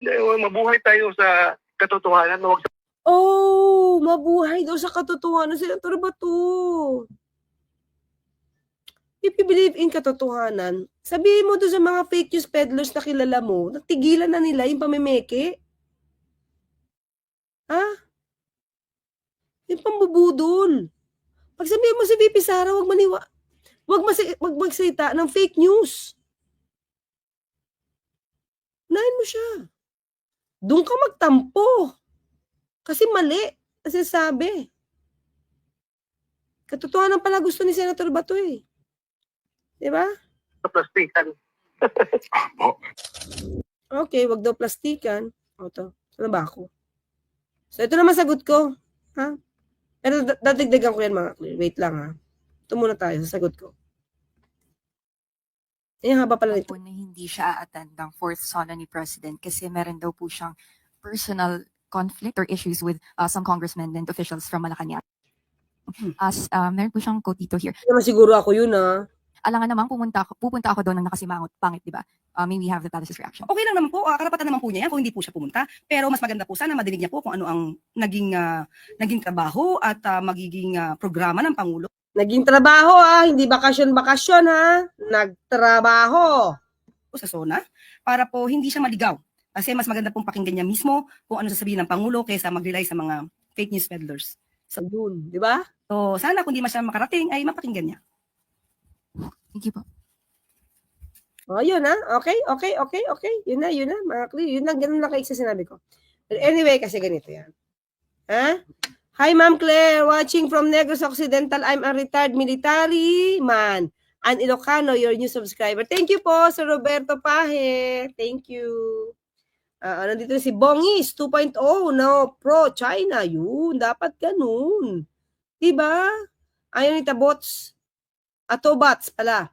Eh, Mabuhay tayo sa katotohanan, huwag sa Oh, mabuhay daw sa katotohanan. Senator Bato. If you believe in katotohanan, sabihin mo doon sa mga fake news peddlers na kilala mo, natigilan na nila yung pamemeke. Ha? Yung pambubudol. Pag sabihin mo si VP Sara, wag maniwa, wag, masi, wag magsalita ng fake news. Unahin mo siya. Doon ka magtampo. Kasi mali. Kasi sabi. Katotohanan pala gusto ni Senator Bato eh. Di ba? plastikan. Okay, wag daw plastikan. O to, sana ba ako? So, ito naman sagot ko. Ha? Pero da- dadagdagan ko yan mga clear. Wait lang ha. Ito muna tayo sa sagot ko. Ayan, haba pala nito. na hindi siya attend ng fourth solo ni President kasi meron daw po siyang personal conflict or issues with uh, some congressmen and officials from Malacanang. As uh, meron po siyang quote dito here. Hindi naman siguro ako yun ha. Alangan namang pumunta ako, pupunta ako doon ng nakasimangot, pangit, di ba? Uh, may we have the palace's reaction. Okay lang naman po, ah, karapatan naman po niya yan kung hindi po siya pumunta. Pero mas maganda po sana madinig niya po kung ano ang naging ah, naging trabaho at ah, magiging ah, programa ng Pangulo Naging trabaho ha. Hindi bakasyon-bakasyon ha. Nagtrabaho. sa SONA para po hindi siya maligaw. Kasi mas maganda pong pakinggan niya mismo kung ano sasabihin ng Pangulo kaysa mag-rely sa mga fake news peddlers. So, yun. Di ba? So sana kung di man siya makarating ay mapakinggan niya. Thank you po. O, Oh, yun ha. Okay, okay, okay, okay. Yun na, yun na. Mga clear. Yun lang, ganun lang kayo sa sinabi ko. But anyway, kasi ganito yan. Ha? Hi, Ma'am Claire. Watching from Negros Occidental. I'm a retired military man. An Ilocano, your new subscriber. Thank you po, Sir Roberto Pahe. Thank you. Ah, nandito na si Bongis 2.0 no pro China yun dapat ganun 'di ba ayaw ni Tabots Atobots pala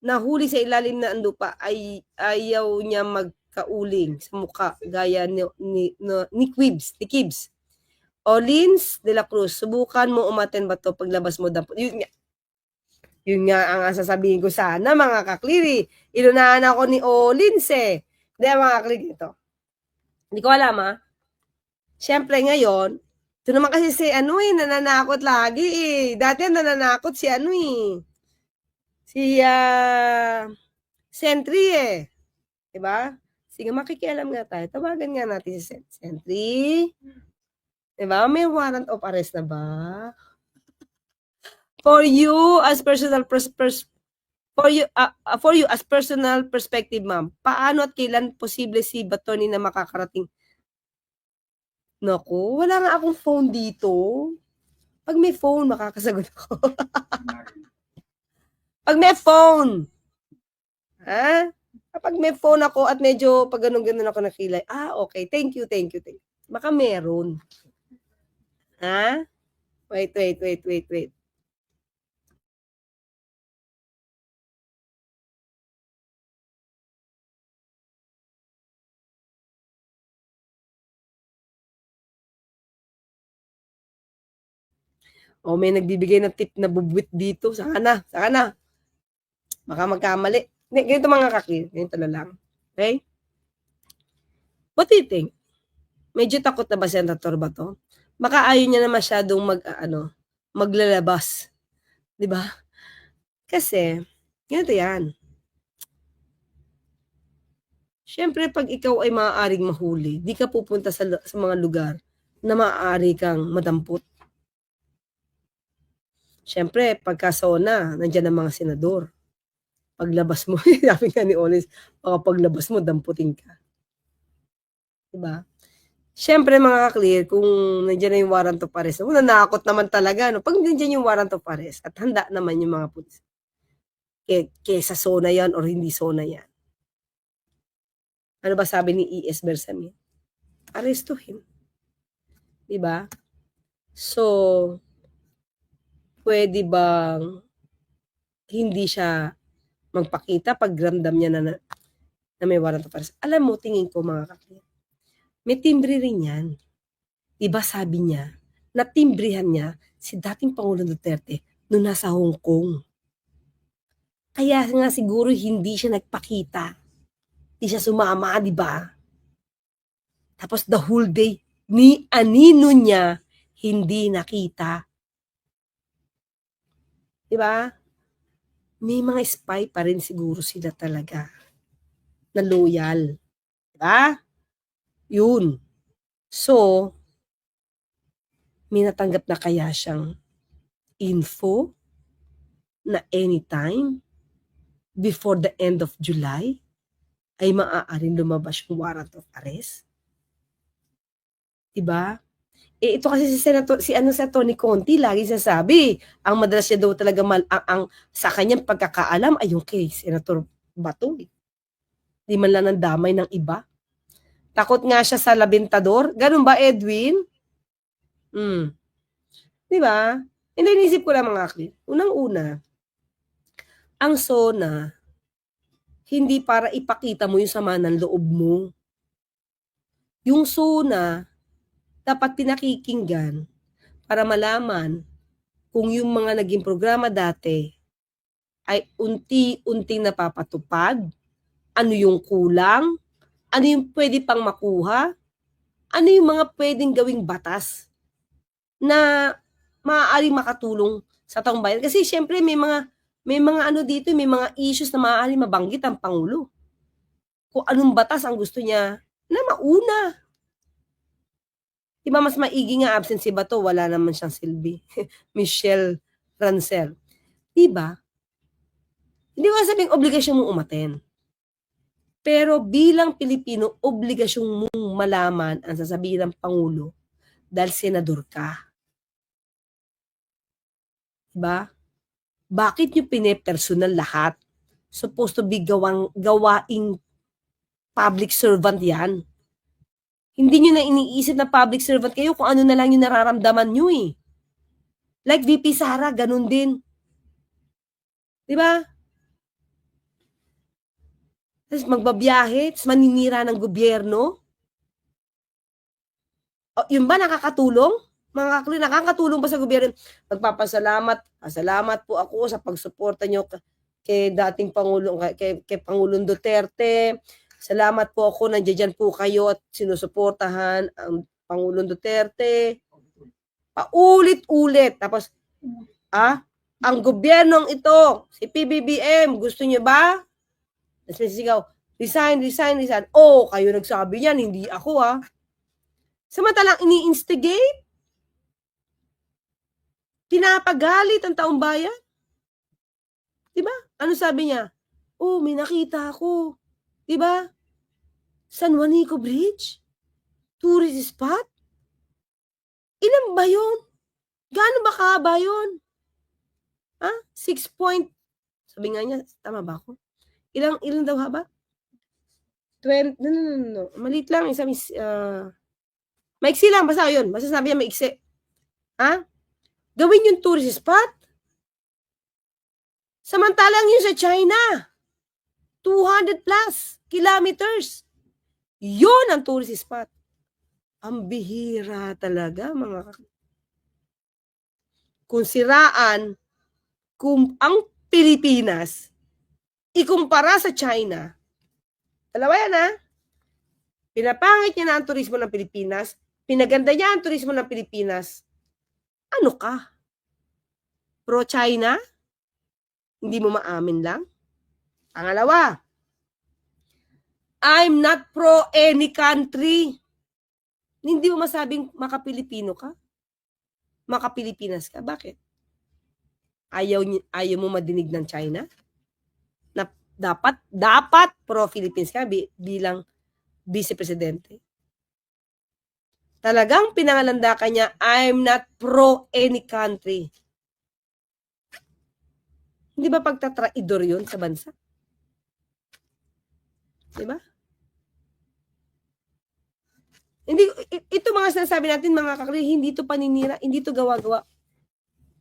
nahuli sa ilalim ng lupa ay ayaw niya magkauling sa muka gaya ni, ni, no- ni Quibs, ni Kibs. Olins de la Cruz, subukan mo umaten ba to paglabas mo dapat. Yun nga. Yun nga ang sasabihin ko sana mga kakliri. Inunahan ako ni Olins eh. Hindi mga kakliri ito. Hindi ko alam ha. Siyempre ngayon, ito naman kasi si ano eh, nananakot lagi eh. Dati nananakot si ano eh si ah Sentry eh. 'Di ba? Sige, makikialam nga tayo. Tawagan nga natin si Sen- Sentry. 'Di ba? May warrant of arrest na ba? For you as personal pers- pers- for you ah, ah, for you as personal perspective, ma'am. Paano at kailan posible si Batoni na makakarating? Naku, wala nga akong phone dito. Pag may phone, makakasagot ako. Pag may phone. Ha? Kapag may phone ako at medyo pag ganun-ganun ako nakilay, ah, okay. Thank you, thank you, thank you. Baka meron. Ha? Wait, wait, wait, wait, wait. O may nagbibigay ng tip na bubwit dito. Saka na, saka na. Baka magkamali. Hindi, ganito mga kakli. Ganito na lang. Okay? What do you think? Medyo takot na ba si Senator ba to? Baka ayaw niya na masyadong mag, ah, ano, maglalabas. Di ba? Kasi, ganito yan. Siyempre, pag ikaw ay maaaring mahuli, di ka pupunta sa, sa mga lugar na maaari kang madampot. Siyempre, pagka sona, nandiyan ang mga senador. Paglabas mo, sabi nga ni Olis, baka paglabas mo, damputin ka. Diba? Siyempre, mga clear kung nandiyan na yung warrant of arrest, no, nanakot naman talaga. No? Pag nandiyan yung warrant of arrest, at handa naman yung mga pulis, ke, kesa sona yan or hindi sona yan. Ano ba sabi ni E.S. Bersamin? Arrestuhin. Diba? So, pwede bang hindi siya magpakita pag ramdam niya na, na, na may warrant of arrest. Alam mo, tingin ko mga kakliyan, may timbre rin yan. Diba sabi niya, na timbrihan niya si dating Pangulong Duterte nung nasa Hong Kong. Kaya nga siguro hindi siya nagpakita. Hindi siya sumama, di ba? Tapos the whole day, ni anino niya, hindi nakita. Di ba? May mga spy pa rin siguro sila talaga na loyal. Di ba? Yun. So, may natanggap na kaya siyang info na anytime before the end of July ay maaaring lumabas yung warrant of arrest? Diba? Eh, ito kasi si Senator, si ano sa Tony Conti, lagi sasabi, ang madalas niya daw talaga mal, ang, ang, sa kanyang pagkakaalam ay yung kay Senator Bato. eh. Di man lang ng damay ng iba. Takot nga siya sa labintador. Ganun ba, Edwin? Hmm. Di ba? Hindi, inisip ko lang mga akli. Unang-una, ang SONA, hindi para ipakita mo yung sama ng loob mo. Yung SONA, dapat pinakikinggan para malaman kung yung mga naging programa dati ay unti-unting napapatupad, ano yung kulang, ano yung pwede pang makuha, ano yung mga pwedeng gawing batas na maaaring makatulong sa taong bayan. Kasi syempre may mga may mga ano dito, may mga issues na maaaring mabanggit ang Pangulo. Kung anong batas ang gusto niya na mauna. Di ba mas maigi nga absent si Bato, wala naman siyang silbi. Michelle Rancel. Di ba? Hindi ko sabing obligasyon mong umaten. Pero bilang Pilipino, obligasyon mong malaman ang sasabihin ng Pangulo dahil senador ka. Diba? Bakit nyo pinepersonal lahat? Supposed to be gawang, gawaing public servant yan. Hindi nyo na iniisip na public servant kayo kung ano na lang yung nararamdaman nyo eh. Like VP Sara, ganun din. Di ba? Tapos magbabiyahe, tapos maninira ng gobyerno. O, yun ba nakakatulong? Mga kakli, nakakatulong ba sa gobyerno? Magpapasalamat, pasalamat po ako sa pagsuporta nyo kay dating Pangulong, kay, kay Pangulong Duterte. Salamat po ako, nandiyan dyan po kayo at sinusuportahan ang Pangulong Duterte. Paulit-ulit. Tapos, ah, ang gobyernong ito, si PBBM, gusto nyo ba? Tapos may sisigaw, resign, resign, resign. Oh, kayo nagsabi yan, hindi ako ah. Samantalang ini-instigate, pinapagalit ang taong bayan. Diba? Ano sabi niya? Oh, may nakita ako. Diba? San Juanico Bridge? Tourist spot? Ilan ba yun? Gaano ba kahaba yun? Ha? Six point, sabi nga niya, tama ba ako? Ilang, ilang daw haba? 20, no, no, no, no. Maliit lang, isa, mis, uh, maiksi lang, basta yun. Basta sabi niya maiksi. Ha? Gawin yung tourist spot. Samantalang yun sa China, 200 plus kilometers. Yun ang tourist spot. Ang bihira talaga, mga Kung siraan, kung ang Pilipinas, ikumpara sa China, dalawa yan ha, pinapangit niya na ang turismo ng Pilipinas, pinaganda niya ang turismo ng Pilipinas, ano ka? Pro-China? Hindi mo maamin lang? Pangalawa, I'm not pro any country. Hindi mo masabing makapilipino ka? Makapilipinas ka? Bakit? Ayaw, ayaw mo madinig ng China? Dapat, dapat pro-Philippines ka bi- bilang vice-presidente? Talagang pinangalanda ka niya, I'm not pro any country. Hindi ba pagtatraidor yun sa bansa? Di ba? Hindi, ito mga sinasabi natin, mga kakri, hindi to paninira, hindi to gawa-gawa.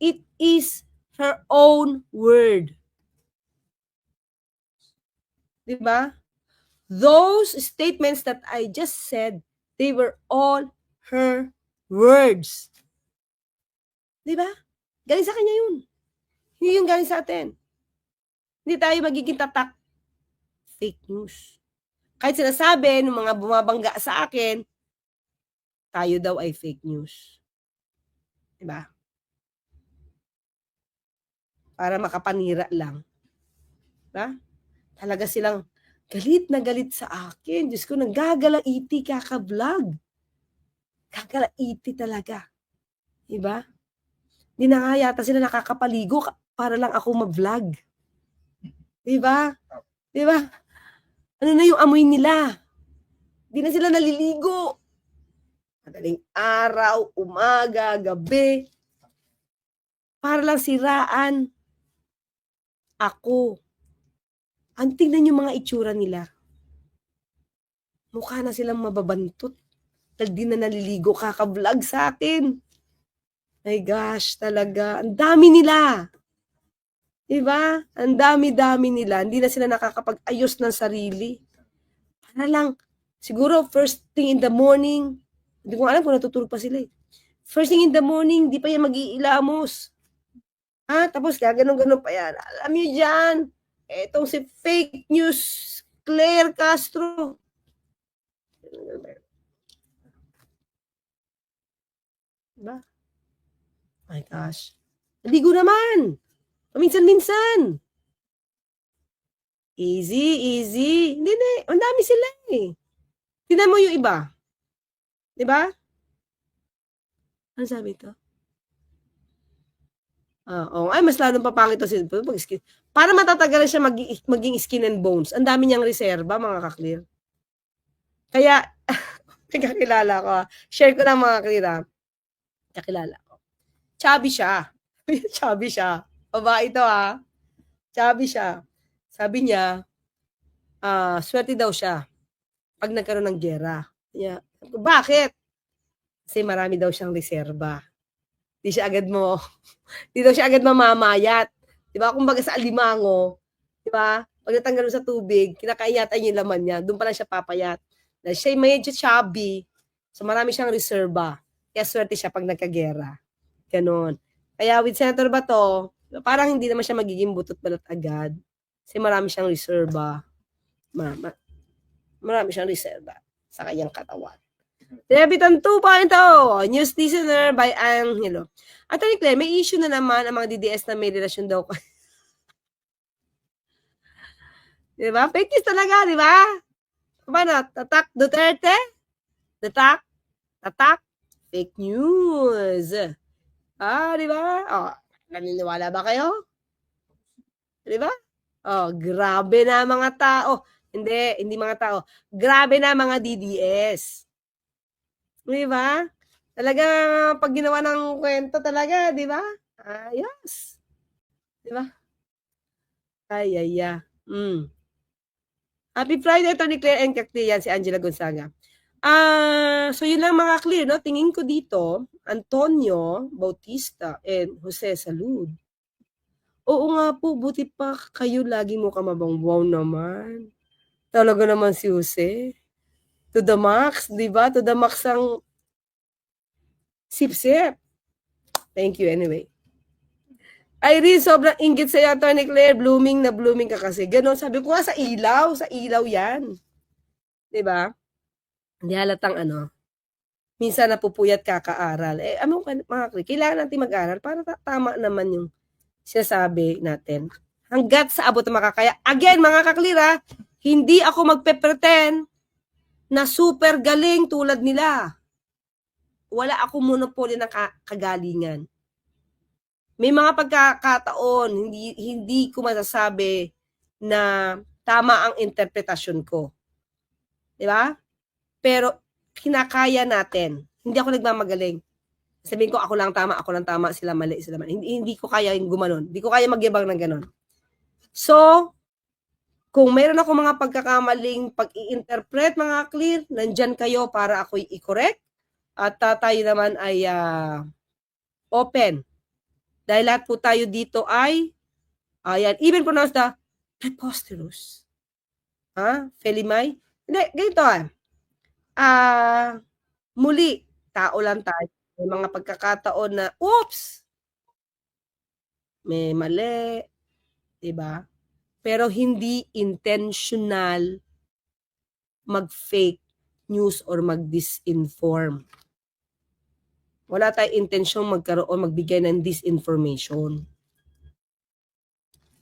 It is her own word. Di ba? Those statements that I just said, they were all her words. Di ba? Galing sa kanya yun. Hindi yung galing sa atin. Hindi tayo magiging tatak. Fake news. Kahit sinasabi ng mga bumabangga sa akin, tayo daw ay fake news. Diba? Para makapanira lang. Diba? Talaga silang galit na galit sa akin. Diyos ko, nanggagalaiti kaka-vlog. Gagalaiti talaga. Diba? Hindi na nga yata sila nakakapaligo ka- para lang ako mag-vlog. Diba? Diba? Ano na yung amoy nila? Di na sila naliligo. Madaling araw, umaga, gabi. Para lang siraan. Ako. Ang tingnan yung mga itsura nila. Mukha na silang mababantot. Dahil di na naliligo kaka-vlog sa akin. My gosh, talaga. Ang dami nila. Diba? Ang dami-dami nila. Hindi na sila nakakapag-ayos ng sarili. Para lang, siguro first thing in the morning, hindi ko alam kung natutulog pa sila eh. First thing in the morning, di pa yan mag-iilamos. Ha? Tapos gaganon-ganon pa yan. Alam niyo dyan, etong si fake news Claire Castro. Diba? My gosh. Naligo naman. Paminsan-minsan. Easy, easy. Hindi na, eh. ang dami sila eh. Tingnan mo yung iba. Di ba? Ano sabi ito? Ah, oh, ay mas lalong papangit to si pag. Para matatagalan siya maging, maging skin and bones. Ang dami niyang reserba, mga kaklear. Kaya, kakilala ko. ah. Share ko na mga kaklear. ah. Kakilala ko. Chubby siya. Chubby siya. Babae ito ah. Chubby siya. Sabi niya, ah, swerte daw siya pag nagkaroon ng gera. Niya, bakit? Kasi marami daw siyang reserba. Di siya agad mo, di daw siya agad mamamayat. Di ba? Kung baga sa alimango, di ba? Pag natanggal sa tubig, kinakain yata yung laman niya, doon pala siya papayat. Dahil siya medyo chubby, so marami siyang reserba. Kaya swerte siya pag nagkagera. Ganon. Kaya with Senator Bato, parang hindi naman siya magiging butot balot agad. Kasi marami siyang reserba. Ma, ma, marami siyang reserba sa kanyang katawan. Debitan 2.0, news listener by Angelo. Attorney Claire, may issue na naman ang mga DDS na may relasyon daw. di ba? Fake talaga, di ba? Paano? Tatak Duterte? Tatak? Tatak? Fake news. Ah, di ba? Oh, naniniwala ba kayo? Di ba? Oh, grabe na mga tao. Hindi, hindi mga tao. Grabe na mga DDS. Di ba? Talaga, pag ginawa ng kwento talaga, di ba? Ayos. Di ba? Ay, ay, ay. Mm. Happy Friday, Tony Claire and Cactian, si Angela Gonzaga. Ah, so yun lang mga clear, no? Tingin ko dito, Antonio Bautista and Jose Salud. Oo nga po, buti pa kayo lagi mo kamabang. Wow naman. Talaga naman si Jose. To the max, di ba? To the max ang sip-sip. Thank you anyway. Irene, sobrang inggit sa'yo, Tony Claire. Blooming na blooming ka kasi. Ganon, sabi ko nga sa ilaw. Sa ilaw yan. Di ba? Hindi halatang ano. Minsan napupuyat kakaaral. Eh, ano ka, mga Claire, kailangan natin mag-aral para ta- tama naman yung sinasabi natin. Hanggat sa abot na makakaya. Again, mga kaklira, hindi ako magpe-pretend na super galing tulad nila. Wala ako monopoli ng ka- kagalingan. May mga pagkakataon, hindi, hindi ko masasabi na tama ang interpretasyon ko. Di ba? Pero kinakaya natin. Hindi ako nagmamagaling. Sabihin ko, ako lang tama, ako lang tama, sila mali, sila mali. Hindi, hindi ko kaya yung gumanon. Hindi ko kaya magyabang ng ganon. So, kung meron ako mga pagkakamaling pag-i-interpret, mga clear, nandyan kayo para ako'y i-correct. At uh, tayo naman ay ah, open. Dahil lahat po tayo dito ay, ayan, even pronounce the preposterous. Ha? Felimay? Hindi, ganito ah. Ah, muli, tao lang tayo. May mga pagkakataon na, oops! May mali. 'di ba? Pero hindi intentional mag-fake news or mag-disinform. Wala tayong intensyong magkaroon, magbigay ng disinformation.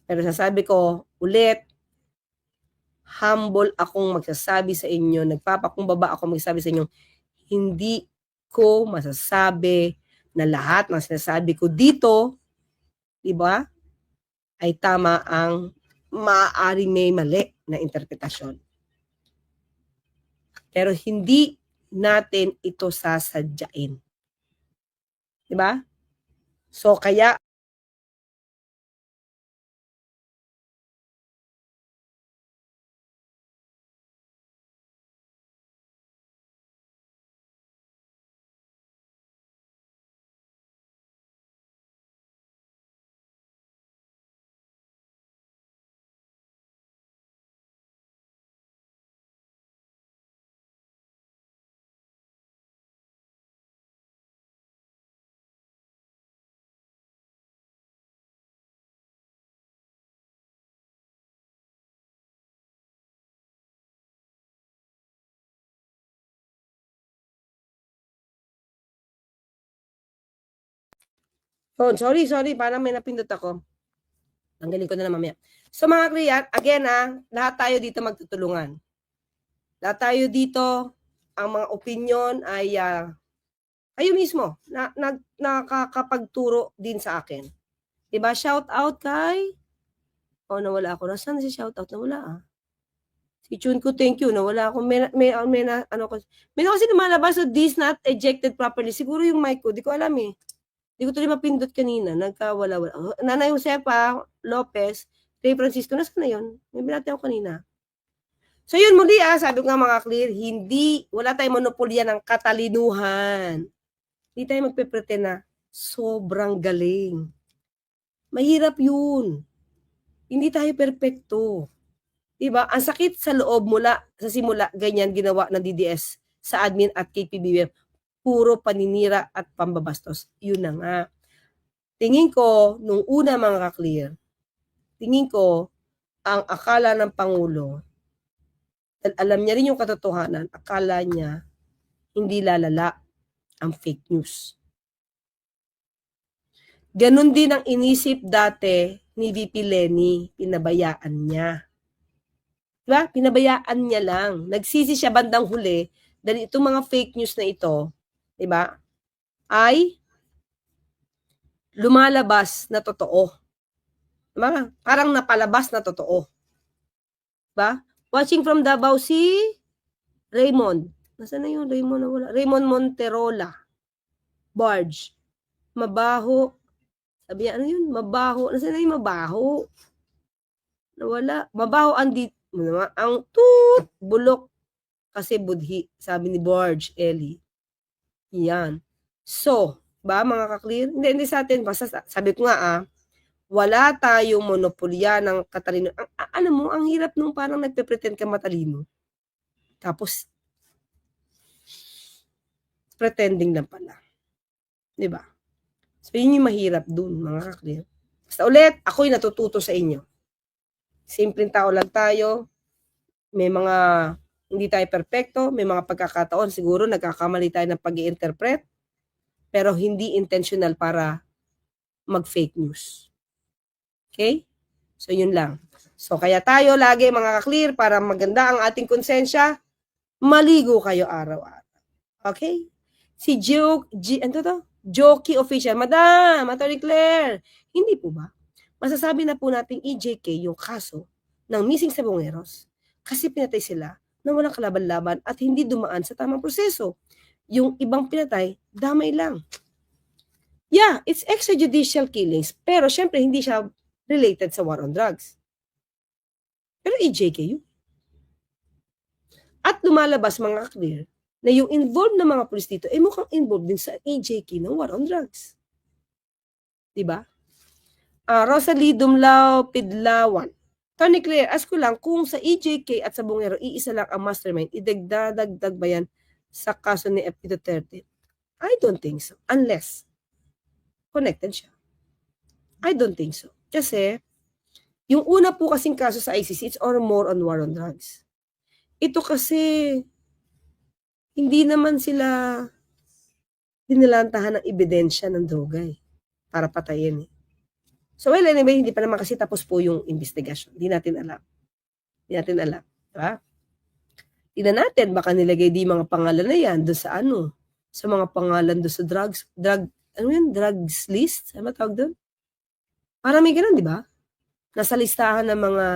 Pero sasabi ko, ulit, humble akong magsasabi sa inyo, nagpapakumbaba ako magsasabi sa inyo, hindi ko masasabi na lahat ng sinasabi ko dito, di ba, ay tama ang maaaring may mali na interpretasyon. Pero hindi natin ito sasadyain. Di ba? So, kaya Oh, sorry, sorry. Parang may napindot ako. Tanggalin ko na lang mamaya. So mga Kriyan, again ah, lahat tayo dito magtutulungan. Lahat tayo dito, ang mga opinion ay ah, kayo mismo, na, na, nakakapagturo din sa akin. Diba? Shout out kay... Oh, nawala ako. Nasaan si shout out? Nawala ah. Si Chun ko, thank you. Nawala ako. May, may, may, na, ano ko. May na kasi lumalabas so this not ejected properly. Siguro yung mic ko. Di ko alam eh. Di ko tuloy mapindot kanina. Nagkawala-wala. Nanay Josepa Lopez, Ray Francisco, nasa na yun? May binati ako kanina. So yun muli ah, sabi ko nga mga clear, hindi, wala tayong monopolya ng katalinuhan. Hindi tayo magpe-pretend na sobrang galing. Mahirap yun. Hindi tayo perpekto. Diba? Ang sakit sa loob mula, sa simula, ganyan ginawa ng DDS sa admin at KPBM puro paninira at pambabastos. Yun na nga. Tingin ko, nung una mga ka-clear, tingin ko, ang akala ng Pangulo, alam niya rin yung katotohanan, akala niya, hindi lalala ang fake news. Ganon din ang inisip dati ni VP Lenny, pinabayaan niya. Diba? Pinabayaan niya lang. Nagsisi siya bandang huli dahil itong mga fake news na ito, 'di ba? Ay lumalabas na totoo. Diba? Parang napalabas na totoo. Diba? Watching from Davao si Raymond. Nasaan na yung Raymond wala? Raymond Monterola. Barge. Mabaho. Sabi ano yun? Mabaho. Nasaan na yung mabaho? Nawala. Mabaho ang di, ang tut, bulok. Kasi budhi. Sabi ni Barge, Ellie. Yan. So, ba mga ka-clear? Hindi, hindi sa atin. Basta sabi ko nga ah, wala tayong monopolya ng katalino. Ang, alam mo, ang hirap nung parang nagpe-pretend ka matalino. Tapos, pretending lang pala. Ba? So, yun yung mahirap dun, mga ka-clear. Basta ulit, ako'y natututo sa inyo. Simpleng tao lang tayo. May mga hindi tayo perpekto, may mga pagkakataon siguro nagkakamali tayo ng pag interpret pero hindi intentional para mag-fake news. Okay? So, yun lang. So, kaya tayo lagi mga ka-clear para maganda ang ating konsensya, maligo kayo araw-araw. Okay? Si Joke, G, ano to? Jokey Official. Madam, Attorney Claire, hindi po ba? Masasabi na po nating EJK yung kaso ng missing sabongeros kasi pinatay sila na walang kalaban-laban at hindi dumaan sa tamang proseso. Yung ibang pinatay, damay lang. Yeah, it's extrajudicial killings, pero syempre hindi siya related sa war on drugs. Pero EJK yun. At lumalabas mga clear na yung involved na mga pulis dito, eh mukhang involved din sa EJK ng war on drugs. Diba? Ah, Rosalie Dumlao Pidlawan. Tony Claire, ask ko lang, kung sa EJK at sa Bungero, iisa lang ang mastermind, idagdadagdag ba yan sa kaso ni FP Duterte? I don't think so. Unless, connected siya. I don't think so. Kasi, yung una po kasing kaso sa ICC, it's or more on war on drugs. Ito kasi, hindi naman sila dinilantahan ng ebidensya ng droga eh, para patayin eh. So well, anyway, hindi pa naman kasi tapos po yung investigation. Hindi natin alam. Hindi natin alam. Diba? Tingnan natin, baka nilagay di mga pangalan na yan doon sa ano, sa mga pangalan doon sa drugs, drug, ano yun, drugs list? Ano tawag doon? Parang may ganun, di ba? Nasa listahan ng mga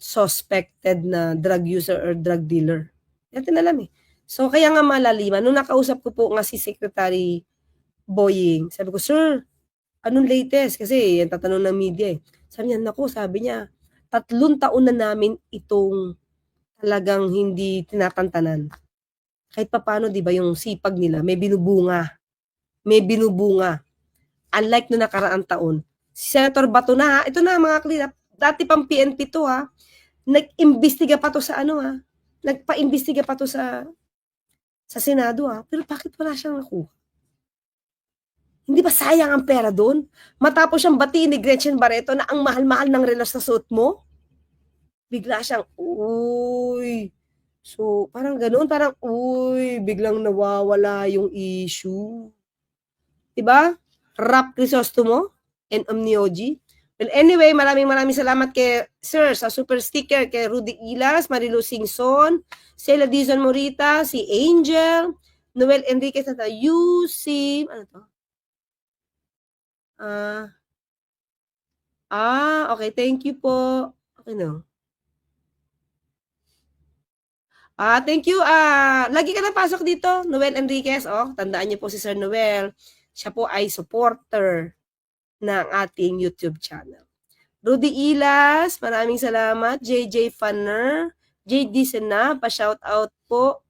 suspected na drug user or drug dealer. Hindi natin alam eh. So, kaya nga malaliman. Nung nakausap ko po nga si Secretary Boying, sabi ko, Sir, anong latest? Kasi yan tatanong ng media eh. Sabi niya, naku, sabi niya, tatlong taon na namin itong talagang hindi tinatantanan. Kahit papano, di ba, yung sipag nila, may binubunga. May binubunga. Unlike no nakaraang taon. Si Senator Bato na, ha, ito na mga klina, dati pang PNP to ha, nag-imbestiga pa to sa ano ha, nagpa-imbestiga pa to sa sa Senado ha, pero bakit wala siyang nakuha? Hindi ba sayang ang pera doon? Matapos siyang batiin ni Gretchen Barreto na ang mahal-mahal ng relos na suot mo? Bigla siyang, uy. So, parang ganoon, parang, uy, biglang nawawala yung issue. Diba? Rap Crisostomo and Omnioji. Well, anyway, maraming maraming salamat kay Sir sa super sticker kay Rudy Ilas, Marilu Singson, Celia Dizon Morita, si Angel, Noel Enriquez at si, ano to? Ah, ah, okay, thank you po. Okay, no. Ah, thank you. Ah, lagi ka na pasok dito, Noel Enriquez. Oh, tandaan niyo po si Sir Noel. Siya po ay supporter ng ating YouTube channel. Rudy Ilas, maraming salamat. JJ Fanner, JD Senab, pa-shout out po.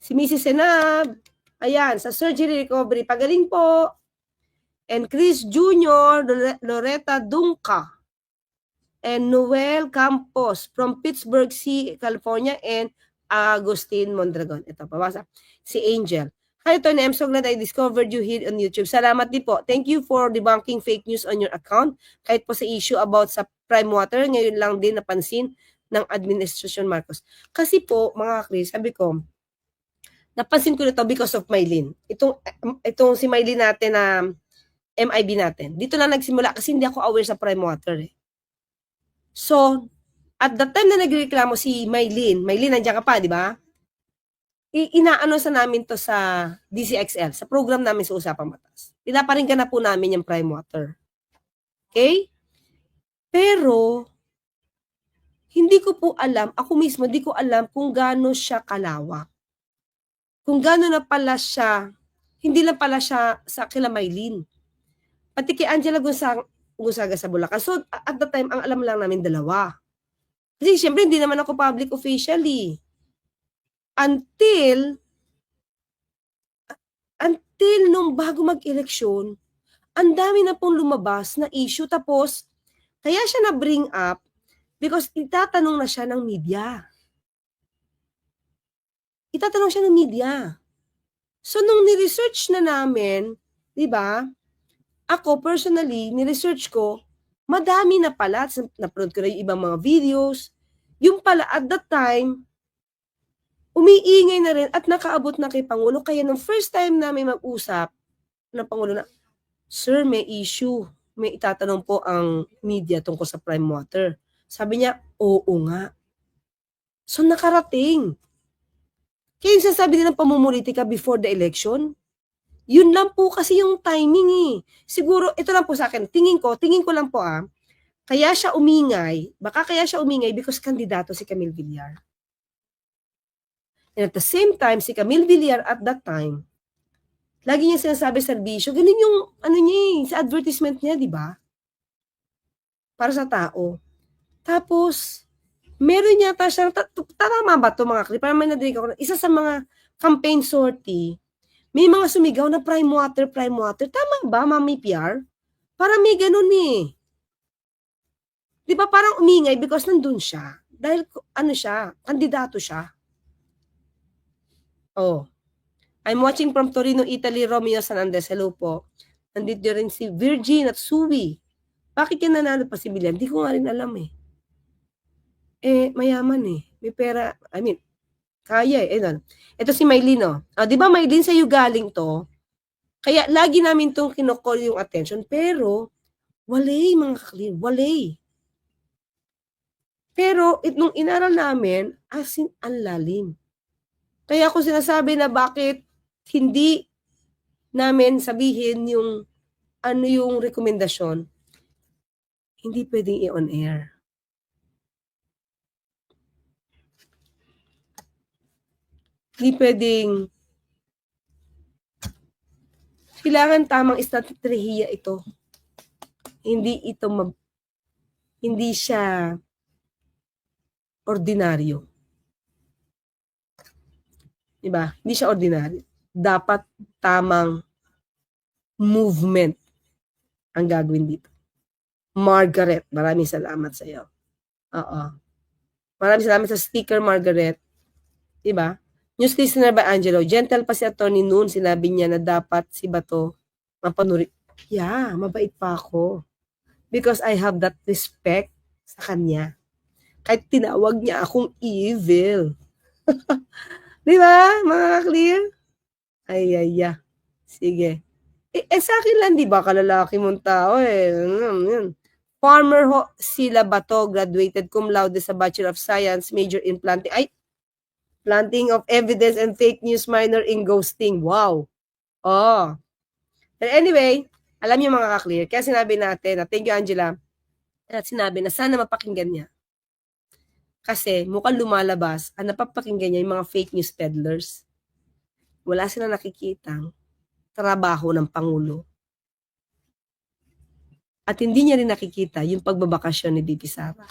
Si Mrs. Senab, ayan, sa surgery recovery, pagaling po. And Chris Jr., Lore- Loretta Dunca, and Noel Campos from Pittsburgh California, and Agustin Mondragon. Ito, pabasa. Si Angel. Hi, Tony. I'm so glad I discovered you here on YouTube. Salamat din po. Thank you for debunking fake news on your account. Kahit po sa issue about sa prime water, ngayon lang din napansin ng Administration Marcos. Kasi po, mga Chris, sabi ko, napansin ko na to because of Mylene. Itong, itong si Mylene natin na MIB natin. Dito na nagsimula kasi hindi ako aware sa prime water eh. So, at the time na nagreklamo si Mylene, Mylene, nandiyan ka pa, di ba? Inaano sa namin to sa DCXL, sa program namin sa Usapang Batas. Pinaparinggan na po namin yung prime water. Okay? Pero, hindi ko po alam, ako mismo, hindi ko alam kung gaano siya kalawak. Kung gaano na pala siya, hindi lang pala siya sa kila Mylene. Pati kay Angela Gonzaga, Gonzaga sa Bulacan. So, at the time, ang alam lang namin dalawa. Kasi syempre, hindi naman ako public officially. Until, until nung bago mag-eleksyon, ang dami na pong lumabas na issue. Tapos, kaya siya na-bring up because itatanong na siya ng media. Itatanong siya ng media. So, nung ni-research na namin, di ba, ako personally, ni-research ko, madami na pala, napanood ko na yung ibang mga videos, yung pala at that time, umiingay na rin at nakaabot na kay Pangulo. Kaya nung first time namin mag-usap ng Pangulo na, Sir, may issue. May itatanong po ang media tungkol sa prime water. Sabi niya, oo nga. So nakarating. Kaya yung sasabi din ng pamumulitika before the election, yun lang po kasi yung timing eh. Siguro, ito lang po sa akin, tingin ko, tingin ko lang po ah, kaya siya umingay, baka kaya siya umingay because kandidato si Camille Villar. And at the same time, si Camille Villar at that time, lagi niya sinasabi sa serbisyo, ganun yung, ano niya eh, sa advertisement niya, di ba? Para sa tao. Tapos, meron yata siyang, ta- tu- tama ba to mga klip? Parang may nadinig ako, isa sa mga campaign sortie, may mga sumigaw na prime water, prime water. Tama ba, Mami PR? Parang may ganun eh. Di ba parang umingay because nandun siya. Dahil ano siya, kandidato siya. Oh. I'm watching from Torino, Italy, Romeo San Andres. Hello po. Nandito rin si Virgin at Suwi. Bakit yan nanalo pa si Bilian? Hindi ko nga rin alam eh. Eh, mayaman eh. May pera. I mean, Kaya eh. Ito, ito si Maylin, oh. Ah, di ba Maylin, sa'yo galing to? Kaya lagi namin itong kinokall yung attention. Pero, walay mga clear, walay. Pero, it, nung inaral namin, as in, ang lalim. Kaya ako sinasabi na bakit hindi namin sabihin yung ano yung rekomendasyon, hindi pwedeng i-on air. Hindi pwedeng kailangan tamang estratehiya ito. Hindi ito mag, hindi siya ordinaryo. Diba? Hindi siya ordinaryo. Dapat tamang movement ang gagawin dito. Margaret, maraming salamat sa iyo. Oo. Maraming salamat sa sticker, Margaret. Diba? News listener by Angelo. Gentle pa si Atty. Noon. Sinabi niya na dapat si Bato mapanuri. Yeah, mabait pa ako. Because I have that respect sa kanya. Kahit tinawag niya akong evil. Di ba, mga clear? Ay, ay, ay. Sige. Eh, eh, sa akin lang, di ba, kalalaki mong tao eh. Mm, yun. Farmer ho, sila Bato, graduated cum laude sa Bachelor of Science, major in planting. Ay, planting of evidence and fake news minor in ghosting. Wow. Oh. But anyway, alam niyo mga ka-clear, kaya sinabi natin, na thank you Angela, at sinabi na sana mapakinggan niya. Kasi mukhang lumalabas, ang napapakinggan niya yung mga fake news peddlers. Wala sila nakikitang trabaho ng Pangulo. At hindi niya rin nakikita yung pagbabakasyon ni BP Sara.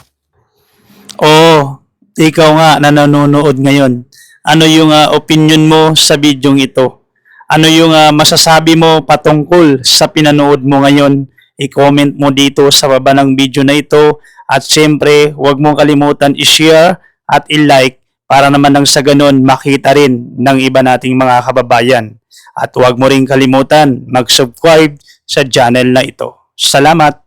Oo, ikaw nga na nanonood ngayon. Ano yung ah, opinion mo sa bidyong ito? Ano yung ah, masasabi mo patungkol sa pinanood mo ngayon? I-comment mo dito sa baba ng video na ito. At syempre, huwag mong kalimutan i-share at i-like para naman nang sa ganun makita rin ng iba nating mga kababayan. At huwag mo rin kalimutan mag-subscribe sa channel na ito. Salamat!